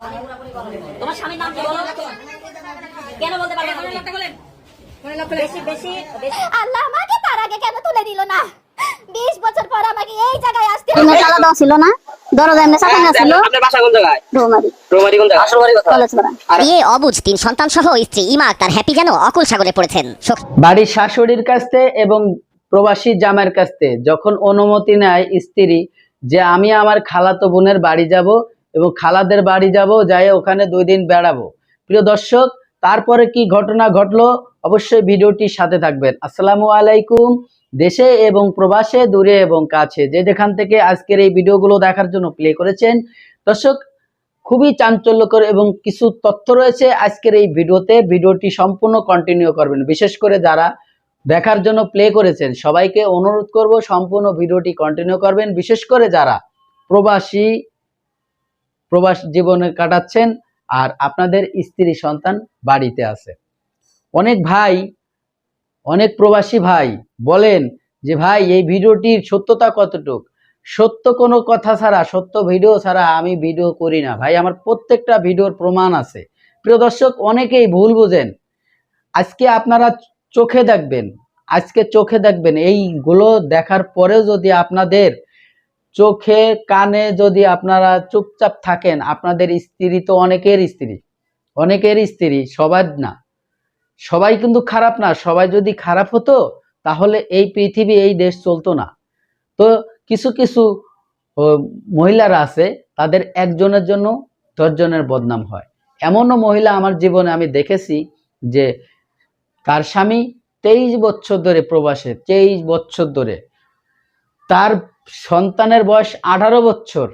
তোমার স্বামীর নাম কি বলো? কেন বলতে পারবে না তুমি? বেশি বেশি বেশি। আল্লাহ আমাকে তার আগে কেন তুলে দিল না? বিশ বছর পর আমাকে এই জায়গায় আসতে হলো তালা দেওয়া ছিল না। দরজা এমনি চাপাই না ছিল আপনার বাসা কোন জায়গায়? রোমারি রোমারি কোন জায়গায়? আসল বাড়ি কোথায়? কলেজ পাড়া। অবুজ তিন সন্তান সহ স্ত্রী ইমা আক্তার হ্যাপি যেন অকুল সাগরে পড়েছেন। বাড়ির শাশুড়ির কাছ থেকে এবং প্রবাসী জামাইয়ের কাছ থেকে যখন অনুমতি নেয় স্ত্রী যে আমি আমার খালাতো বোনের বাড়ি যাব এবং খালাদের বাড়ি যাব, যাই ওখানে দুই দিন বেড়াবো। প্রিয় দর্শক, তারপরে কি ঘটনা ঘটলো? অবশ্যই ভিডিওটির সাথে থাকবেন। আসসালামু আলাইকুম, দেশে এবং প্রবাসে, দূরে এবং কাছে। যে যেখান থেকে আজকের এই ভিডিওগুলো দেখার জন্য প্লে করেছেন, দর্শক, খুবই চাঞ্চল্যকর এবং কিছু তথ্য রয়েছে আজকের এই ভিডিওতে। ভিডিওটি সম্পূর্ণ কন্টিনিউ করবেন। বিশেষ করে যারা দেখার জন্য প্লে করেছেন, সবাইকে অনুরোধ করব সম্পূর্ণ ভিডিওটি কন্টিনিউ করবেন। বিশেষ করে যারা প্রবাসী প্রবাস জীবনে কাটাচ্ছেন আর আপনাদের স্ত্রী সন্তান বাড়িতে আছে। অনেক ভাই, অনেক প্রবাসী ভাই বলেন যে, ভাই, এই ভিডিওটির সত্যতা কতটুক? সত্য কোনো কথা ছাড়া, সত্য ভিডিও ছাড়া আমি ভিডিও করি না। ভাই, আমার প্রত্যেকটা ভিডিওর প্রমাণ আছে। প্রিয় দর্শক, অনেকেই ভুল বুঝেন। আজকে আপনারা চোখে দেখবেন, আজকে চোখে দেখবেন এইগুলো দেখার পরেও যদি আপনাদের চোখে, কানে যদি আপনারা চুপচাপ থাকেন, আপনাদের স্ত্রী তো অনেকের স্ত্রী। অনেকের স্ত্রী, সবার না। সবাই কিন্তু খারাপ না। সবাই যদি খারাপ হতো, তাহলে এই পৃথিবী, এই দেশ চলতো না। তো কিছু কিছু মহিলারা আছে, তাদের একজনের জন্য দশজনের বদনাম হয়। এমনও মহিলা আমার জীবনে আমি দেখেছি যে, তার স্বামী তেইশ বছর ধরে প্রবাসে, তেইশ বছর ধরে তার সন্তানের বয়স আঠারো বছর।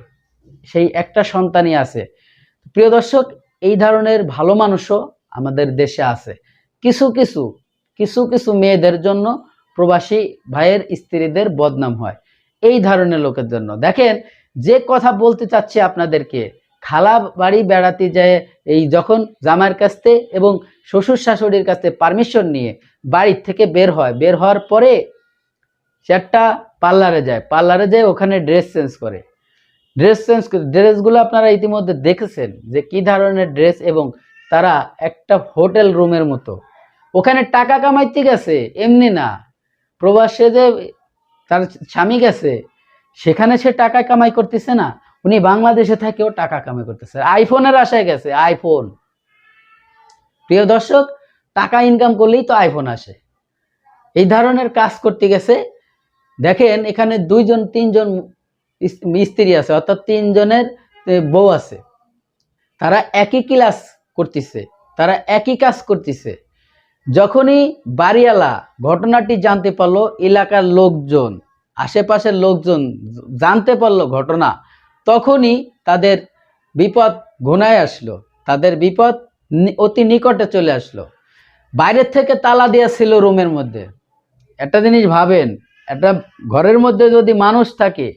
সেই একটা সন্তানই আছে। প্রিয় দর্শক, এই ধরনের ভালো মানুষও আমাদের দেশে আছে। কিছু কিছু কিছু কিছু মেয়েদের জন্য প্রবাসী ভাইয়ের স্ত্রীদের বদনাম হয়। এই ধরনের লোকের জন্য। দেখেন, যে কথা বলতে চাচ্ছি আপনাদেরকে, খালা বাড়ি বেড়াতে যায় এই যখন জামাইয়ের কাছ থেকে এবং শ্বশুর শাশুড়ির কাছ পারমিশন নিয়ে বাড়ির থেকে বের হয়। বের হওয়ার পরে সে একটা পার্লারে যায়। পার্লারে যায় ওখানে ড্রেস চেঞ্জ করে। ড্রেস চেঞ্জ করে ড্রেসগুলো আপনারা ইতিমধ্যে দেখেছেন যে কি ধরনের ড্রেস এবং তারা একটা হোটেল রুমের মতো। ওখানে টাকা কামাইতে গেছে, এমনি না। প্রবাসে যে তার স্বামী গেছে, সেখানে সে টাকা কামাই করতেছে না। উনি বাংলাদেশে থেকেও টাকা কামাই করতেছে। আইফোনের আশায় গেছে আইফোন প্রিয় দর্শক, টাকা ইনকাম করলেই তো আইফোন আসে। এই ধরনের কাজ করতে গেছে দেখেন, এখানে দুইজন, তিনজন ইস- স্ত্রী আছে, অর্থাৎ তিনজনের বউ আছে। তারা একই ক্লাস করতেছে, তারা একই কাজ করতেছে। যখনই বাড়িওয়ালা ঘটনাটি জানতে পারল, এলাকার লোকজন, আশেপাশের লোকজন জানতে পারল ঘটনা, তখনই তাদের বিপদ ঘনায় আসলো, তাদের বিপদ অতি নিকটে চলে আসলো। বাইরের থেকে তালা দেওয়া ছিল রুমের মধ্যে। একটা জিনিস ভাবেন একটা ঘরের মধ্যে যদি মানুষ থাকে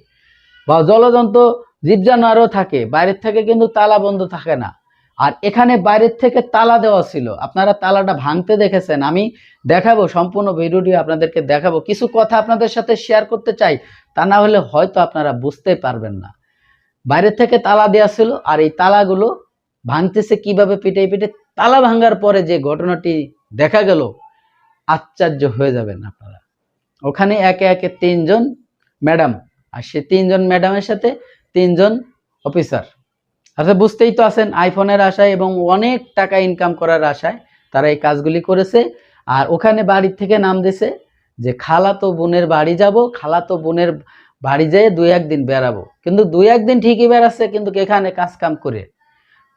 বা জলজন্তু, জীবজানোয়ারও থাকে, বাইরের থেকে কিন্তু তালা বন্ধ থাকে না। আর এখানে বাইরের থেকে তালা দেওয়া ছিল। আপনারা তালাটা ভাঙতে দেখেছেন। আমি দেখাবো, সম্পূর্ণ ভিডিওটি আপনাদেরকে দেখাবো। কিছু কথা আপনাদের সাথে শেয়ার করতে চাই, তা না হলে হয়তো আপনারা বুঝতে পারবেন না। বাইরের থেকে তালা দেওয়া ছিল আর এই তালাগুলো ভাঙতেছে কীভাবে পিটে পিটে তালা ভাঙার পরে যে ঘটনাটি দেখা গেল, আশ্চর্য হয়ে যাবেন আপনারা। ওখানে একে একে তিনজন ম্যাডাম, আর সে তিনজন ম্যাডামের সাথে তিনজন অফিসার। আচ্ছা বুঝতেই তো আছেন, আইফোনের আশায় এবং অনেক টাকা ইনকাম করার আশায় তারা এই কাজগুলি করেছে। আর ওখানে বাড়ির থেকে নাম দিছে যে, খালাতো বোনের বাড়ি যাব, খালাতো বোনের বাড়ি যেয়ে দুই একদিন বেড়াবো। কিন্তু দুই একদিন ঠিকই বেড়াচ্ছে, কিন্তু এখানে কাজ কাম করে।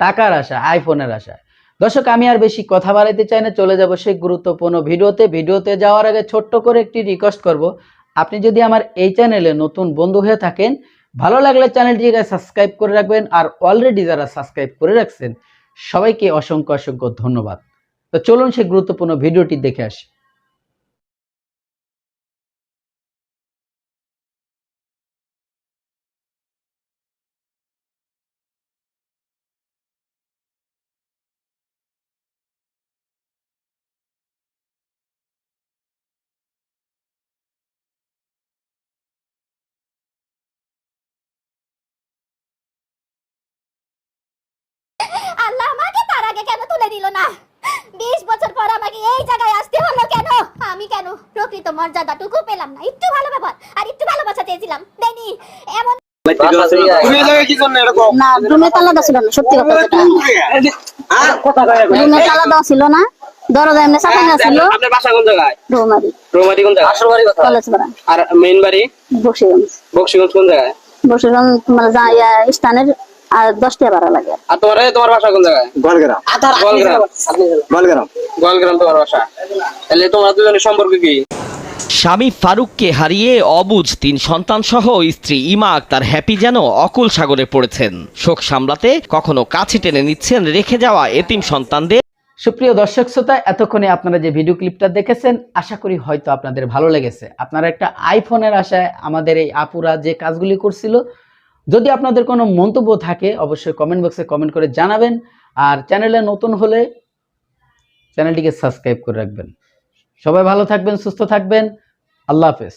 টাকার আশা আইফোনের আশায়। দর্শক, আমি আর বেশি কথা বাড়াইতে চাই না, চলে যাব সেই গুরুত্বপূর্ণ ভিডিওতে। ভিডিওতে যাওয়ার আগে ছোট্ট করে একটি রিকোয়েস্ট করব। আপনি যদি আমার এই চ্যানেলে নতুন বন্ধু হয়ে থাকেন, ভালো লাগলে চ্যানেলটিকে সাবস্ক্রাইব করে রাখবেন আর অলরেডি যারা সাবস্ক্রাইব করে রাখছেন, সবাইকে অসংখ্য অসংখ্য ধন্যবাদ। তো চলুন সেই গুরুত্বপূর্ণ ভিডিওটি দেখে আসি। দিল না। বিশ বছর পর আমাকে এই জায়গায় আসতে হলো কেন? আমি কেন? প্রকৃত মর্যাদাটুকু পেলাম না। একটু ভালো ব্যবহার আর একটু ভালোবাসা চেয়েছিলাম। দেনি এমন বাসা থেকে তুমি এই জায়গায় কি জন্য এরকম না রুমে তালা দেওয়া ছিল না সত্যি কথা রুমে তালা দেওয়া ছিল না দরজা এমনি সাফাঙ্গা ছিল। আপনার বাসা কোন জায়গায়? রুমারি। রোমাটি কোন জায়গায়? আসল বাড়ি কোথায়? কলেজ পাড়া আর মেইন বাড়ি? বসিগঞ্জ। বক্সিগঞ্জ কোন জায়গায়? বসিগঞ্জ তোমার স্থানের আর দশটা ভাড়া লাগে। আর তোমার তোমার বাসা কোন জায়গায়? গোয়ালগ্রাম। গোয়ালগ্রাম। গোয়ালগ্রাম। গোয়ালগ্রাম তোমার বাসা। তাহলে তোমার দুজনের সম্পর্ক কি? স্বামী ফারুককে হারিয়ে অবুজ তিন সন্তান সহ স্ত্রী ইমা আক্তার হ্যাপি যেন অকুল সাগরে পড়েছেন। শোক সামলাতে কখনো কাছে টেনে নিচ্ছেন রেখে যাওয়া এতিম সন্তানদের। সুপ্রিয় দর্শক শ্রোতা এতক্ষণে আপনারা যে ভিডিও ক্লিপটা দেখেছেন আশা করি হয়তো আপনাদের ভালো লেগেছে। আপনারা একটা আইফোনের আশায় আমাদের এই আপুরা যে কাজগুলি করছিল যদি আপনাদের কোনো মন্তব্য থাকে, অবশ্যই কমেন্ট বক্সে কমেন্ট করে জানাবেন। আর চ্যানেলে নতুন হলে চ্যানেলটিকে সাবস্ক্রাইব করে রাখবেন। সবাই ভালো থাকবেন, সুস্থ থাকবেন। আল্লাহ হাফেজ।